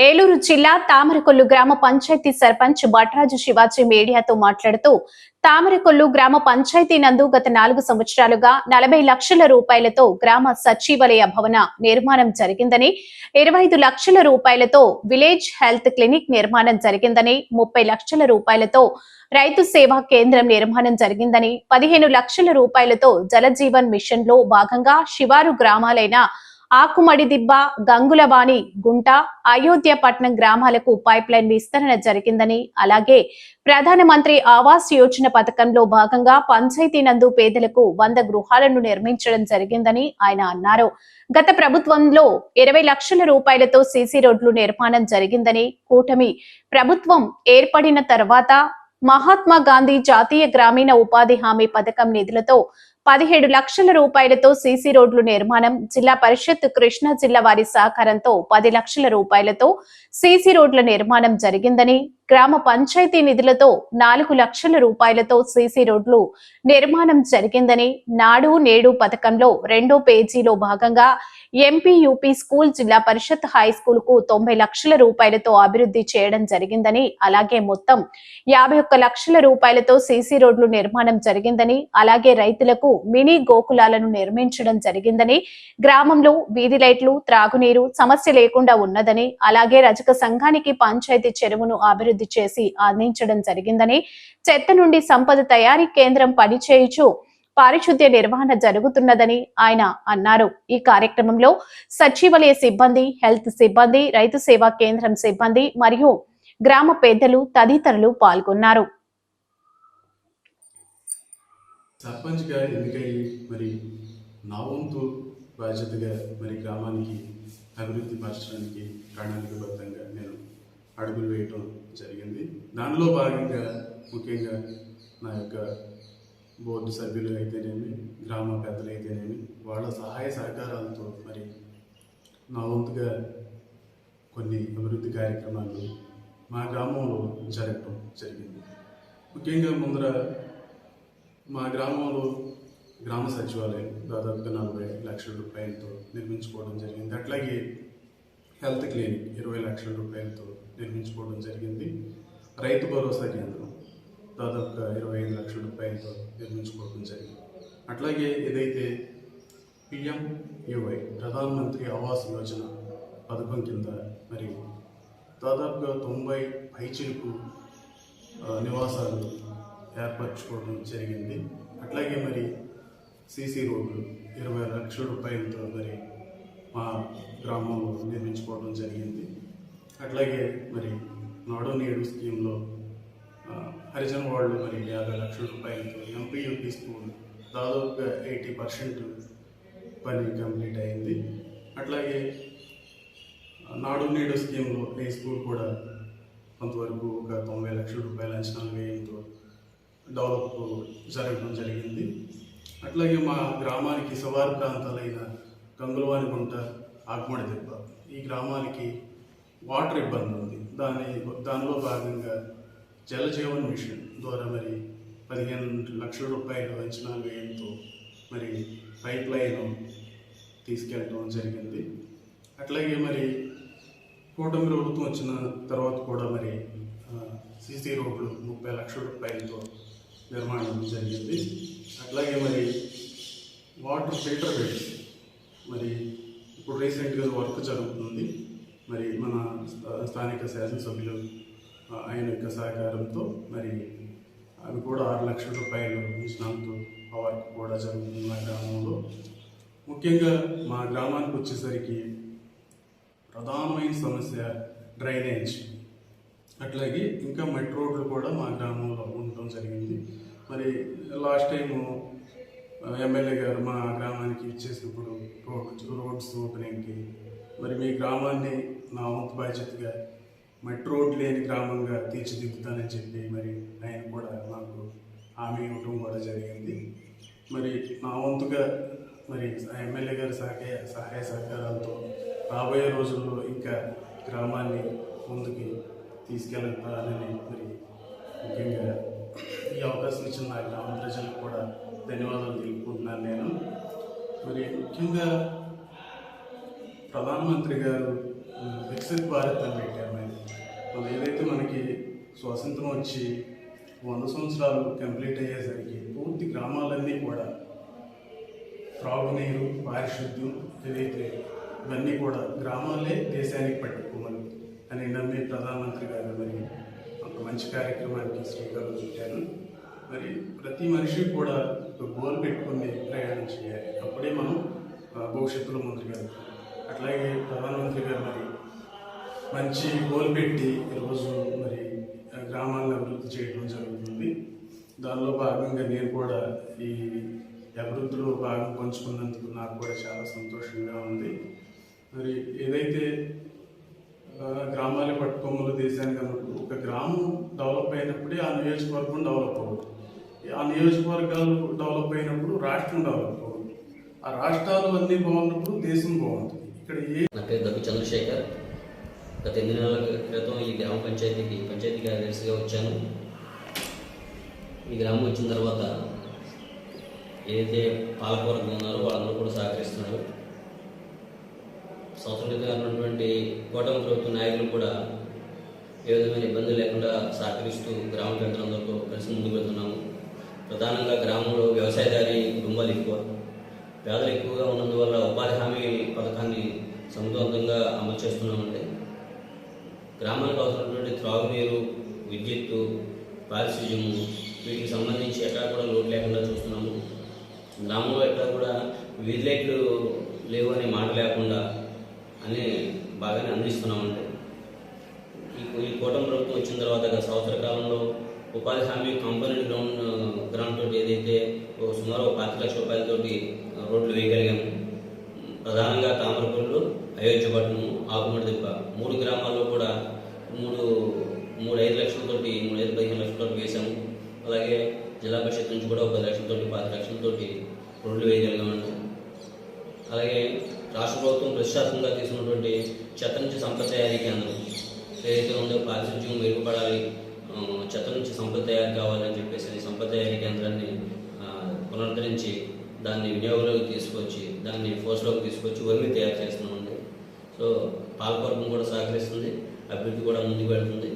ఏలూరు జిల్లా తామరకొల్లు గ్రామ పంచాయతీ సర్పంచ్ భట్రాజు శివాజీ మీడియాతో మాట్లాడుతూ తామరకొల్లు గ్రామ పంచాయతీ నందు గత నాలుగు సంవత్సరాలుగా నలభై లక్షల రూపాయలతో గ్రామ సచివాలయ భవన నిర్మాణం జరిగిందని ఇరవై ఐదు లక్షల రూపాయలతో విలేజ్ హెల్త్ క్లినిక్ నిర్మాణం జరిగిందని ముప్పై లక్షల రూపాయలతో రైతు సేవా కేంద్రం నిర్మాణం జరిగిందని పదిహేను లక్షల రూపాయలతో జలజీవన్ మిషన్లో భాగంగా శివారు గ్రామాలైన ఆకుమడి దిబ్బ గంగులవాణి గుంట అయోధ్య పట్నం గ్రామాలకు పైప్ లైన్ విస్తరణ జరిగిందని అలాగే ప్రధానమంత్రి ఆవాస్ యోజన పథకంలో భాగంగా పంచాయతీ నందు పేదలకు వంద గృహాలను నిర్మించడం జరిగిందని ఆయన అన్నారు. గత ప్రభుత్వంలో ఇరవై లక్షల రూపాయలతో సీసీ రోడ్లు నిర్మాణం జరిగిందని కూటమి ప్రభుత్వం ఏర్పడిన తర్వాత మహాత్మా గాంధీ జాతీయ గ్రామీణ ఉపాధి హామీ పథకం నిధులతో పదిహేడు లక్షల రూపాయలతో సీసీ రోడ్లు నిర్మాణం జిల్లా పరిషత్ కృష్ణా జిల్లా వారి సహకారంతో పది లక్షల రూపాయలతో సీసీ రోడ్ల నిర్మాణం జరిగిందని గ్రామ పంచాయతీ నిధులతో నాలుగు లక్షల రూపాయలతో సీసీ రోడ్లు నిర్మాణం జరిగిందని నాడు నేడు పథకంలో రెండో పేజీలో భాగంగా ఎంపీ యూపీ స్కూల్ జిల్లా పరిషత్ హై స్కూల్కు తొంభై లక్షల రూపాయలతో అభివృద్ధి చేయడం జరిగిందని అలాగే మొత్తం యాభై ఒక్క లక్షల రూపాయలతో సీసీ రోడ్లు నిర్మాణం జరిగిందని అలాగే రైతులకు మినీ గోకులాలను నిర్మించడం జరిగిందని గ్రామంలో వీధి లైట్లు త్రాగునీరు సమస్య లేకుండా ఉన్నదని అలాగే రజక సంఘానికి పంచాయతీ చెరువును అభివృద్ధి చేసి అందించడం జరిగిందని చెత్త నుండి సంపద తయారీ కేంద్రం పనిచేయుచు పారిశుద్ధ్య నిర్వహణ జరుగుతున్నదని ఆయన అన్నారు. ఈ కార్యక్రమంలో సచివాలయ సిబ్బంది హెల్త్ సిబ్బంది రైతు సేవా కేంద్రం సిబ్బంది మరియు గ్రామ పెద్దలు తదితరులు పాల్గొన్నారు. సర్పంచ్గా ఎన్నికయ్యి మరి నా వంతు బాధ్యతగా మరి గ్రామానికి అభివృద్ధి పరచడానికి ప్రణాళికబద్ధంగా నేను అడుగులు వేయటం జరిగింది. దానిలో భాగంగా ముఖ్యంగా నా యొక్క బోర్డు సభ్యులు అయితేనేమి గ్రామ పెద్దలు అయితేనేమి వాళ్ళ సహాయ సహకారాలతో మరి నా వంతుగా కొన్ని అభివృద్ధి కార్యక్రమాలు మా గ్రామంలో జరగటం జరిగింది. ముఖ్యంగా ముందర మా గ్రామంలో గ్రామ సచివాలయం దాదాపుగా నలభై లక్షల రూపాయలతో నిర్మించుకోవడం జరిగింది. అట్లాగే హెల్త్ క్లినిక్ ఇరవై లక్షల రూపాయలతో నిర్మించుకోవడం జరిగింది. రైతు భరోసా కేంద్రం దాదాపుగా ఇరవై ఐదు లక్షల రూపాయలతో నిర్మించుకోవడం జరిగింది. అట్లాగే ఏదైతే పిఎంఏవై ప్రధానమంత్రి ఆవాస్ యోజన పథకం కింద మరి దాదాపుగా తొంభై పైచిలుకు నివాసాలు ఏర్పరచుకోవడం జరిగింది. అట్లాగే మరి సీసీ రోడ్లు ఇరవై లక్షల రూపాయలతో మరి మా గ్రామంలో నిర్మించుకోవడం జరిగింది. అట్లాగే మరి నాడు నేడు స్కీమ్లో హరిజన్ వాళ్ళు మరి యాభై లక్షల రూపాయలతో ఎంపీయూపీ స్కూల్ దాదాపుగా ఎయిటీ పర్సెంట్ పని కంప్లీట్ అయింది. అట్లాగే నాడు నేడు స్కీమ్లో ఈ స్కూల్ కూడా కొంతవరకు ఒక తొంభై లక్షల రూపాయల అంచనాలు వ్యయంతో డెవలప్ జరగడం జరిగింది. అట్లాగే మా గ్రామానికి సవారు ప్రాంతాలైన గంగులవానిగుంట ఆకుమడి దెబ్బ ఈ గ్రామానికి వాటర్ ఇబ్బంది ఉంది. దాని దానిలో భాగంగా జలజీవన్ మిషన్ ద్వారా మరి పదిహేను లక్షల రూపాయలు అంచనా వేయడంతో మరి పైప్ లైన్ తీసుకెళ్ళడం జరిగింది. అట్లాగే మరి కూటమి ప్రభుత్వం వచ్చిన తర్వాత కూడా మరి సీసీ రోడ్లు ముప్పై లక్షల రూపాయలతో నిర్మాణం జరిగింది. అట్లాగే మరి వాటర్ ఫిల్టర్ బెడ్ మరి ఇప్పుడు రీసెంట్గా వర్క్ జరుగుతుంది. మరి మన స్థా- స్థానిక శాసనసభ్యులు ఆయన యొక్క సహకారంతో మరి అవి కూడా ఆరు లక్షల రూపాయలు అంచనాలతో ఆ వర్క్ కూడా జరుగుతుంది మా గ్రామంలో. ముఖ్యంగా మా గ్రామానికి వచ్చేసరికి ప్రధానమైన సమస్య డ్రైనేజ్. అట్లాగే ఇంకా మట్టి రోడ్లు కూడా మా గ్రామంలో ఉండటం జరిగింది. మరి లాస్ట్ టైము ఎమ్మెల్యే గారు మా గ్రామానికి ఇచ్చేసినప్పుడు రోడ్ రోడ్స్ ఓపెనింగ్కి మరి మీ గ్రామాన్ని నా వంతు బాధ్యతగా మట్టి రోడ్ లేని గ్రామంగా తీర్చిదిద్దుతానని చెప్పి మరి ఆయన కూడా మాకు హామీ ఇవ్వటం కూడా జరిగింది. మరి నా వంతుగా మరి ఎమ్మెల్యే గారి సహాయ సహాయ సహకారాలతో రాబోయే రోజుల్లో ఇంకా గ్రామాన్ని ముందుకి తీసుకెళ్తానని మరి ముఖ్యంగా ఈ అవకాశం ఇచ్చిన నా గ్రామ ప్రజలకు కూడా ధన్యవాదాలు తెలుపుకుంటున్నాను నేను. మరి ముఖ్యంగా ప్రధానమంత్రి గారు వికసిత్ భారత్ అని పెట్టారు మరి. ఏదైతే మనకి స్వాతంత్రం వచ్చి వంద సంవత్సరాలు కంప్లీట్ అయ్యేసరికి పూర్తి గ్రామాలన్నీ కూడా త్రాగునీరు పారిశుద్ధ్యం ఏదైతే ఇవన్నీ కూడా గ్రామాలే దేశానికి పట్టుకోమని అని నమ్మే ప్రధానమంత్రి గారు మరి ఒక మంచి కార్యక్రమానికి శ్రీకారం చుట్టాను మరి ప్రతి మనిషి కూడా ఒక గోల్ పెట్టుకుని ప్రయాణం చేయాలి. అప్పుడే మనం భవిష్యత్తులో ముందుకెళ్తాం. అట్లాగే ప్రధానమంత్రి గారు మరి మంచి గోల్ పెట్టి ఈరోజు మరి గ్రామాలను అభివృద్ధి చేయడం జరుగుతుంది. దానిలో భాగంగా నేను కూడా ఈ అభివృద్ధిలో భాగం పంచుకున్నందుకు నాకు కూడా చాలా సంతోషంగా ఉంది. మరి ఏదైతే గ్రామాలే పట్టుకొమ్మలు దేశానికి అన్నప్పుడు ఒక గ్రామం డెవలప్ అయినప్పుడే ఆ నియోజకవర్గం డెవలప్ అవుతుంది. ఆ నియోజకవర్గాలు డెవలప్ అయినప్పుడు రాష్ట్రం డెవలప్ అవుతుంది. ఆ రాష్ట్రాలు అన్నీ బాగున్నప్పుడు దేశం బాగుంటుంది. ఇక్కడ ఏ నా పేరు దగ్గు చంద్రశేఖర్. గత ఎన్ని నెలల క్రితం ఈ గ్రామ పంచాయతీకి పంచాయతీ కార్యదర్శిగా వచ్చాను. ఈ గ్రామం వచ్చిన తర్వాత ఏదైతే పాలకవర్గం ఉన్నారో వాళ్ళందరూ కూడా సహకరిస్తున్నారు. స్వతంత్రంగా ఉన్నటువంటి కూటమి ప్రభుత్వ నాయకులు కూడా ఏ విధమైన ఇబ్బందులు లేకుండా సహకరిస్తూ గ్రామ పెద్దలందరితో కలిసి ముందుకు వెళ్తున్నాము. ప్రధానంగా గ్రామంలో వ్యవసాయదారి కుటుంబాలు ఎక్కువ. పేదలు ఎక్కువగా ఉన్నందువల్ల ఉపాధి హామీ పథకాన్ని సమర్థవంతంగా అమలు చేస్తున్నామండి. గ్రామానికి అవసరమైనటువంటి త్రాగునీరు విద్యుత్తు పారిశుధ్యము వీటికి సంబంధించి ఎక్కడ కూడా లోటు లేకుండా చూస్తున్నాము. గ్రామంలో ఎక్కడ కూడా వీధి లైట్లు లేవు అనే మాట లేకుండా అన్నీ బాగానే అందిస్తున్నామండి ఈ ఈ కూటమి ప్రభుత్వం వచ్చిన తర్వాత గత సంవత్సర కాలంలో ఉపాధి హామీ కాంపోనెంట్ గ్రౌండ్ గ్రాంట్ తోటి ఏదైతే ఓ సుమారు ఒక పాతి లక్ష రూపాయలతోటి రోడ్లు వేయగలిగాము ప్రధానంగా తామరపల్లు అయోధ్యపట్నం ఆకుమడి దిబ్బ. మూడు గ్రామాల్లో కూడా మూడు మూడు ఐదు లక్షలతోటి మూడు ఐదు పదిహేను లక్షలతోటి వేసాము అలాగే జిల్లా పరిషత్ నుంచి కూడా ఒక పది లక్షలతోటి పాతి లక్షలతోటి రోడ్లు వేయగలిగామండి. అలాగే రాష్ట్ర ప్రభుత్వం ప్రతిష్టాత్మకంగా తీసుకున్నటువంటి చెత్త నుంచి సంపద తయారీ కేంద్రం. ఏదైతే ఉందో పారిశుద్ధ్యం మెరుగుపడాలి చెత్త నుంచి సంపద తయారు కావాలని చెప్పేసి ఈ సంపద తయారీ కేంద్రాన్ని పునరుద్ధరించి దాన్ని వినియోగంలోకి తీసుకొచ్చి దాన్ని ఫోర్స్లోకి తీసుకొచ్చి వర్మి తయారు చేస్తున్నామండి. సో పాలకవర్గం కూడా సహకరిస్తుంది అభివృద్ధి కూడా ముందుకు వెళ్తుంది.